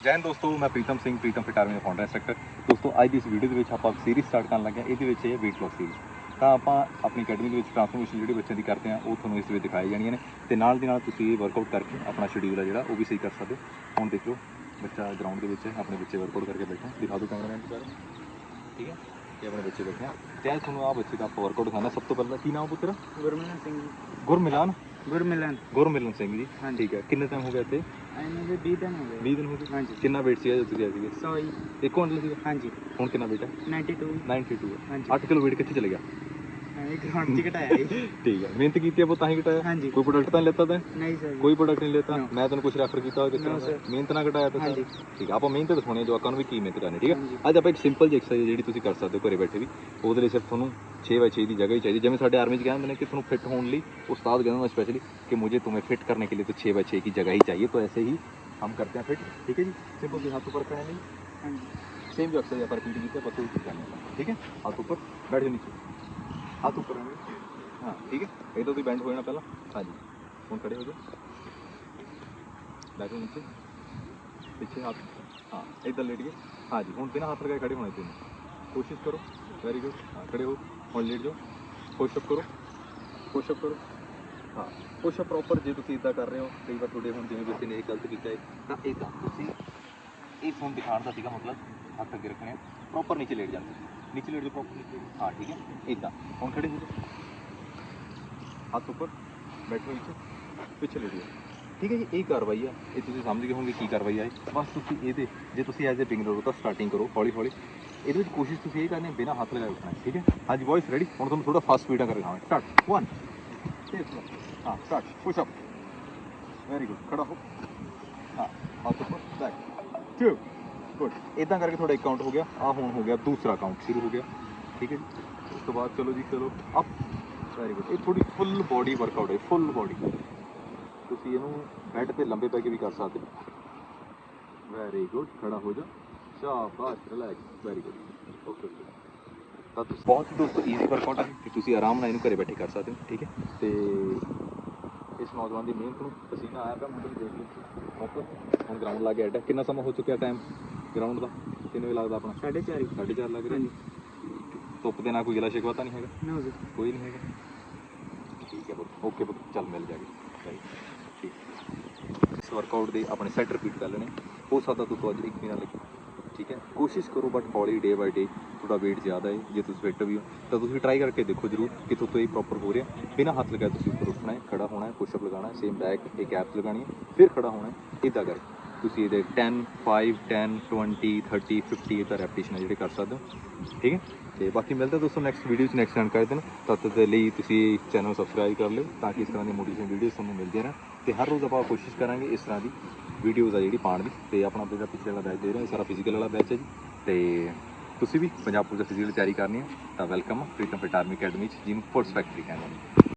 ਜੈ ਹਿੰਦ ਦੋਸਤੋ ਮੈਂ ਪ੍ਰੀਤਮ ਸਿੰਘ ਪ੍ਰੀਤਮ ਫਿਟ ਆਰਮੀ ਦਾ ਫਾਊਂਡਰ ਇੰਸਟ੍ਰਕਟਰ ਦੋਸਤੋ ਅੱਜ ਦੀ ਇਸ ਵੀਡੀਓ ਦੇ ਵਿੱਚ ਆਪਾਂ ਸੀਰੀਜ਼ ਸਟਾਰਟ ਕਰਨ ਲੱਗੇ ਹਾਂ। ਇਹਦੇ ਵਿੱਚ ਇਹ weight loss ਸੀਰੀਜ਼ ਤਾਂ ਆਪਾਂ ਆਪਣੀ ਅਕੈਡਮੀ ਦੇ ਵਿੱਚ ਟ੍ਰਾਂਸਫੋਰਮੇਸ਼ਨ ਜਿਹੜੀ ਬੱਚਿਆਂ ਦੀ ਕਰਦੇ ਆ ਉਹ ਤੁਹਾਨੂੰ ਇਸ ਵਿੱਚ ਦਿਖਾਈ ਜਾਣੀਆਂ ਨੇ। ਤੇ ਨਾਲ ਦੀ ਨਾਲ ਤੁਸੀਂ ਇਹ ਵਰਕਆਊਟ ਕਰਕੇ ਆਪਣਾ ਸ਼ਡਿਊਲ ਹੈ ਜਿਹੜਾ ਉਹ ਵੀ ਸਹੀ ਕਰ ਸਕਦੇ ਹੋ। ਹੁਣ ਦੇਖੋ ਬੱਚਾ ਗਰਾਊਂਡ ਦੇ ਵਿੱਚ ਹੈ, ਆਪਣੇ ਬੱਚੇ ਵਰਕਆਊਟ ਕਰਕੇ ਬੈਠੇ ਆ। ਦਿਖਾ ਦਿਓ ਕੈਮਰਾਮੈਨ ਸਾਰੇ। ਠੀਕ ਹੈ? ਇਹ ਆਪਣੇ ਬੱਚੇ ਬੈਠੇ ਆ ਤੇ ਅੱਜ ਤੁਹਾਨੂੰ ਆ ਬੱਚੇ ਦਾ ਆਪਾਂ ਵਰਕਆਊਟ ਦਿਖਾਉਣਾ ਸਭ ਤੋਂ ਪਹਿਲਾਂ ਕੀ ਨਾਮ ਪੁੱਤਰ? ਗੁਰਮਿਲਨ ਸਿੰਘ ਜੀ। ਗੁਰਮਿਲਾਨ ਗੁਰਮਿਲਨ ਗੁਰਮਿਲਨ ਸਿੰਘ ਜੀ। ਠੀਕ ਹੈ। ਕਿੰਨੇ ਟਾਈਮ ਹੋ ਗਿਆ ਇੱਥੇ? ਐਨੇ ਦੇ 20 ਦਿਨ ਹੋ ਗਏ। 20 ਦਿਨ ਹੋ ਗਏ? ਹਾਂਜੀ। ਕਿੰਨਾ weight ਸੀਗਾ ਜਦੋਂ ਤੁਸੀਂ ਆਏ ਸੀਗੇ? 100 ਹੀ ਇੱਕ ਕੁਇੰਟਲ ਸੀਗਾ? ਹਾਂਜੀ। ਹੁਣ ਕਿੰਨਾ weight ਹੈ 92 92 ਹੈ ਹਾਂਜੀ। 8 ਕਿਲੋ weight ਕਿੱਥੇ ਚਲੇ ਗਿਆ? ਇਹ ਗਰਾਊਂਡ 'ਚ ਘਟਾਇਆ ਜੀ ਠੀਕ ਹੈ ਮਿਹਨਤ ਕੀਤੀ ਆਪਾਂ ਤਾਂ ਹੀ ਘਟਾਇਆ ਹਾਂਜੀ ਕੋਈ ਪ੍ਰੋਡਕਟ ਤਾਂ ਨਹੀਂ ਲੈਤਾ ਤੈਂ ਨਹੀਂ ਸਰ ਕੋਈ ਪ੍ਰੋਡਕਟ ਨਹੀਂ ਲੈਤਾ No. ਮੈਂ ਤੈਨੂੰ ਕੁਝ ਰੈਫਰ ਕੀਤਾ ਹੋਇਆ ਕਿਸ ਤਰ੍ਹਾਂ No, ਦਾ? sir. ਮਿਹਨਤ ਨਾ ਘਟਾਇਆ ਤਾਂ ਹਾਂਜੀ ਠੀਕ ਹੈ ਆਪਾਂ ਮਿਹਨਤ ਦਿਖਾਉਣੀ ਹੈ ਜਵਾਕਾਂ ਨੂੰ ਵੀ ਕੀ ਮਿਹਨਤ ਕਰਨੀ ਠੀਕ ਹੈ ਹਾਂਜੀ। ਅੱਜ ਆਪਾਂ ਇੱਕ ਸਿੰਪਲ ਜਿਹੀ ਐਕਸਰਸਾਈਜ਼ ਜਿਹੜੀ ਤੁਸੀਂ ਕਰ ਸਕਦੇ ਹੋ ਘਰੇ ਬੈਠੇ ਵੀ ਉਹਦੇ ਲਈ ਸਿਰਫ ਤੁਹਾਨੂੰ 6x6 ਦੀ ਜਗ੍ਹਾ ਹੀ ਚਾਹੀਦੀ ਜਿਵੇਂ ਸਾਡੇ ਆਰਮੀ 'ਚ ਕਹਿੰਦੇ ਨੇ ਕਿ ਤੁਹਾਨੂੰ ਫਿੱਟ ਹੋਣ ਲਈ ਉਸਤਾਦ ਕਹਿੰਦਾ ਹੁੰਦਾ स्पेशली कि मुझे तुम्हें फिट करने के लिए तो 6x6 की जगह ही चाहिए तो ऐसे ही हम करते हैं फिट ठीक है जी सिंपल से हाथ ऊपर करने नहीं ਹਾਂਜੀ सेम जो एक्सरसाइज अपन रिपीट कीते बस वही करना है ठीक है हाथ ऊपर बैठ जाओ नीचे हाथ ऊपर रहेंगे हाँ ठीक है ये तो बैंड हो जाना पहला हाँ जी फोन खड़े हो जाओ बैठो नीचे पीछे हाथ हाँ इधर लेट गए हाँ जी हूँ बिना हाथ लगाए खड़े होने चाहिए कोशिश करो वेरी गुड हाँ खड़े हो और लेट जाओ ਪੁਸ਼ਅਪ ਕਰੋ ਪੁਸ਼ਅਪ ਕਰੋ ਹਾਂ ਪੁਸ਼ਅਪ ਪ੍ਰੋਪਰ ਜੇ ਤੁਸੀਂ ਇਦਾਂ ਕਰ ਰਹੇ ਹੋ ਕਈ ਵਾਰ ਤੁਹਾਡੇ ਹੁਣ ਜਿਵੇਂ ਬੱਚੇ ਨੇ ਇਹ ਗਲਤ ਕੀਤਾ ਹੈ ਤਾਂ ਇਦਾਂ ਤੁਸੀਂ ਇਹ ਫੋਨ ਦਿਖਾਉਣ ਦਾ ਸੀਗਾ ਮਤਲਬ ਹੱਥ ਅੱਗੇ ਰੱਖਣੇ ਪ੍ਰੋਪਰ ਨੀਚੇ ਲੇਟ ਜਾਂਦੇ ਨੀਚੇ ਲੇਟ ਜਾਓ ਪ੍ਰੋਪਰ ਨੀਚੇ ਹਾਂ, ਠੀਕ ਹੈ ਇਦਾਂ ਹੁਣ ਖੜੇ ਹੋ ਹੱਥ ਉੱਪਰ, ਬੈਠੋ ਨੀਚੇ ਪਿੱਛੇ ਲੇਟ ਜਾਓ। ਠੀਕ ਹੈ ਜੀ, ਇਹ ਕਾਰਵਾਈ ਆ। ਇਹ ਤੁਸੀਂ ਸਮਝ ਗਏ ਹੋਵੋਗੇ ਕੀ ਕਾਰਵਾਈ ਆ ਇਹ। ਬਸ ਤੁਸੀਂ ਇਹਦੇ, ਜੇ ਤੁਸੀਂ ਐਜ਼ ਅ ਬਿਗਨਰ ਹੋ ਤਾਂ ਸਟਾਰਟਿੰਗ ਕਰੋ ਹੌਲੀ ਹੌਲੀ ਇਹਦੇ ਵਿੱਚ ਕੋਸ਼ਿਸ਼ ਤੁਸੀਂ ਇਹ ਕਰਨੀ ਹੈ, ਬਿਨਾਂ ਹੱਥ ਲਗਾਏ ਉੱਠਣਾ, ਠੀਕ ਹੈ? ਹਾਂਜੀ ਵੌਇਸ ਰੈਡੀ ਹੁਣ ਤੁਹਾਨੂੰ ਥੋੜਾ ਫਾਸਟ ਸਪੀਡਾਂ ਕਰਕੇ ਦਿਖਾਵਾਂਗੇ ਸਟਾਰਟ 1 ਹਾਂ start push up very good ਖੜਾ ਹੋ। ਹਾਂ, ਹੱਥ ਉੱਪਰ ਬੈਕ 2 ਗੁੱਡ ਇਦਾਂ ਕਰਕੇ ਤੁਹਾਡਾ ਇੱਕ ਕਾਊਂਟ ਹੋ ਗਿਆ ਆ ਹੁਣ ਹੋ ਗਿਆ, ਦੂਸਰਾ ਕਾਊਂਟ ਸ਼ੁਰੂ ਹੋ ਗਿਆ। ਠੀਕ ਹੈ ਜੀ? ਉਸ ਤੋਂ ਬਾਅਦ ਚਲੋ ਜੀ, ਚਲੋ ਅਪ ਵੈਰੀ ਗੁੱਡ ਇਹ ਥੋੜੀ ਫੁੱਲ ਬੋਡੀ ਵਰਕਆਊਟ ਹੈ ਫੁੱਲ ਬੋਡੀ ਤੁਸੀਂ ਇਹਨੂੰ ਬੈੱਡ ਤੇ ਲੰਬੇ ਪੈ ਕੇ ਵੀ ਕਰ ਸਕਦੇ ਹੋ। ਵੈਰੀ ਗੁੱਡ ਖੜਾ ਹੋ ਜਾ। ਸ਼ਾਬਾਸ਼ ਰਿਲੈਕਸ ਵੈਰੀ ਗੁੱਡ ਓਕੇ ਤਾਂ ਤੁਸੀਂ ਬਹੁਤ ਹੀ ਦੋਸਤੋ ਈਜ਼ੀ ਵਰਕਆਊਟ ਹੈ। ਕਿ ਤੁਸੀਂ ਆਰਾਮ ਨਾਲ ਇਹਨੂੰ ਘਰੇ ਬੈਠੇ ਕਰ ਸਕਦੇ ਹੋ, ਠੀਕ ਹੈ? ਤੇ ਇਸ ਨੌਜਵਾਨ ਦੀ ਮਿਹਨਤ ਨੂੰ ਪਸੀਨਾ ਆਇਆ ਪਿਆ ਮੁੰਡੇ ਨੂੰ ਦੇਖ ਲਓ ਓਕੇ ਹੁਣ ਗਰਾਊਂਡ ਲਾ ਕੇ ਐਡਾ ਕਿੰਨਾ ਸਮਾਂ ਹੋ ਚੁੱਕਿਆ ਟਾਈਮ ਗਰਾਊਂਡ ਦਾ ਕਿੰਨੇ ਵੇ ਲੱਗਦਾ ਆਪਣਾ? ਸਾਢੇ ਚਾਰ ਹੀ। 4:30 ਲੱਗ ਰਿਹਾ? ਧੁੱਪ ਦੇ ਨਾਲ ਕੋਈ ਗਿਲਾ ਸ਼ਿਕਵਾ ਤਾਂ ਨਹੀਂ ਹੈਗਾ? ਨੋ ਜੀ। ਕੋਈ ਨਹੀਂ ਹੈਗਾ? ਠੀਕ ਹੈ ਪੁੱਤ ਓਕੇ ਪੁੱਤ ਚੱਲ ਮਿਲ ਜਾਗੇ ਠੀਕ ਇਸ ਵਰਕਆਊਟ ਦੇ ਆਪਣੇ ਸੈਟ ਰਿਪੀਟ ਕਰ ਲੈਣੇ। ਹੋ ਸਕਦਾ ਤੁਸੀਂ ਅੱਜ ਇੱਕ ਮਹੀਨਾ ਲੱਗੇ। ਠੀਕ ਹੈ? ਕੋਸ਼ਿਸ਼ ਕਰੋ ਬਟ ਹੌਲੀ ਡੇ ਬਾਈ ਡੇ ਤੁਹਾਡਾ weight ਜ਼ਿਆਦਾ ਹੈ। ਜੇ ਤੁਸੀਂ ਫਿੱਟ ਵੀ ਹੋ ਤਾਂ ਤੁਸੀਂ ਟਰਾਈ ਕਰਕੇ ਦੇਖੋ ਜਰੂਰ ਕਿ ਤੁਹਾਡੇ ਇਹ ਪ੍ਰੋਪਰ ਹੋ ਰਿਹਾ। ਬਿਨਾਂ ਹੱਥ ਲਗਾਏ ਤੁਸੀਂ ਉੱਪਰ ਉੱਠਣਾ ਹੈ ਖੜਾ ਹੋਣਾ ਹੈ ਪੁਸ਼ਅਪ ਲਗਾਉਣਾ ਹੈ ਸੇਮ ਬੈਕ ਇਹ ਕੈਪਸ ਲਗਾਣੀ ਹੈ ਫਿਰ ਖੜਾ ਹੋਣਾ ਹੈ ਇਦਾਂ ਕਰਕੇ। ਤੁਸੀਂ ਇਹਦੇ 10 5 10 20 30 50 ਇਹਦਾ ਰੈਪੀਟੀਸ਼ਨ ਹੈ ਜਿਹੜੇ ਕਰ ਸਕਦੇ ਹੋ। ਠੀਕ ਹੈ? ਤੇ ਬਾਕੀ ਮਿਲਦਾ ਦੋਸਤੋ ਨੈਕਸਟ ਵੀਡੀਓ 'ਚ ਨੈਕਸਟ ਜਾਣਕਾਰੀ ਕਰ ਦੇਣ। ਤਦ ਤੱਕ ਦੇ ਲਈ ਤੁਸੀਂ ਚੈਨਲ ਸਬਸਕ੍ਰਾਈਬ ਕਰ ਲਿਓ ਤਾਂ ਕਿ ਇਸ ਤਰ੍ਹਾਂ ਦੀ ਮੋਟੀਵੇਸ਼ਨ ਵੀਡੀਓਜ਼ ਤੁਹਾਨੂੰ ਮਿਲਦੀਆਂ ਰਹਿਣ। ਤੇ ਹਰ ਰੋਜ਼ ਆਪਾਂ ਕੋਸ਼ਿਸ਼ ਕਰਾਂਗੇ ਇਸ ਤਰ੍ਹਾਂ ਦੀ ਵੀਡੀਓਜ਼ ਆ ਜਿਹੜੀ ਪਾਉਣ ਦੀ। ਤੇ ਆਪਣਾ ਜਿਹੜਾ ਪਿਛਲੇ ਵਾਲਾ ਬੈਚ ਦੇ ਰਹੇ ਸਾਰਾ ਫਿਜ਼ੀਕਲ ਵਾਲਾ ਬੈਚ ਹੈ ਜੀ। ਤੇ ਤੁਸੀਂ ਵੀ ਪੰਜਾਬ ਪੁਲਿਸ ਫਿਜ਼ੀਕਲ ਤਿਆਰੀ ਕਰਨੀ ਹੈ ਤਾਂ welcome Pritam Fit Army Academy 'ਚ ਜਿਹਨੂੰ ਫੋਰਸ ਫੈਕਟਰੀ ਕਹਿੰਦੇ ਨੇ।